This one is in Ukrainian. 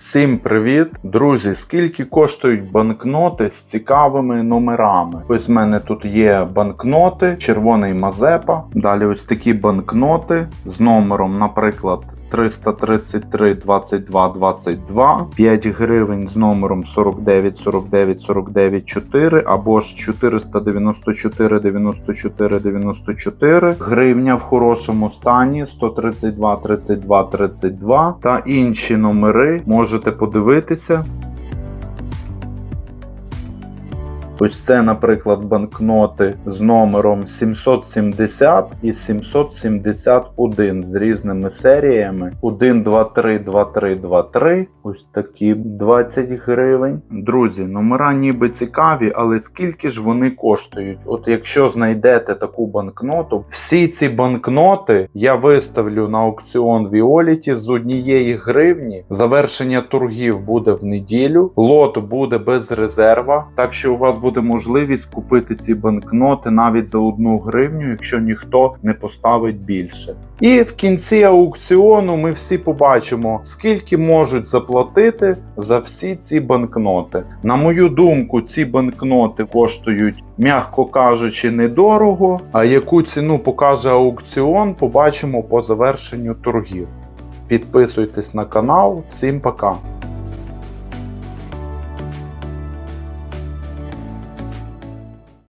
Всім привіт! Друзі, скільки коштують банкноти з цікавими номерами? Ось в мене тут є банкноти, червоний Мазепа. Далі ось такі банкноти з номером, наприклад. 333 22 22, 5 гривень з номером 49 49 49 4 або ж 494 94 94, гривня в хорошому стані 132 32 32 та інші номери можете подивитися. Ось це, наприклад, банкноти з номером 770 і 771 з різними серіями. 1, 2, 3, 2, 3, 2, 3. Ось такі 20 гривень. Друзі, номера ніби цікаві, але скільки ж вони коштують? От якщо знайдете таку банкноту, всі ці банкноти я виставлю на аукціон Віоліті з однієї гривні. Завершення торгів буде в неділю. Лот буде без резерва, так що у вас буде можливість купити ці банкноти навіть за одну гривню, якщо ніхто не поставить більше. І в кінці аукціону ми всі побачимо, скільки можуть заплатити за всі ці банкноти. На мою думку, ці банкноти коштують, м'яко кажучи, недорого. А яку ціну покаже аукціон, побачимо по завершенню торгів. Підписуйтесь на канал. Всім пока!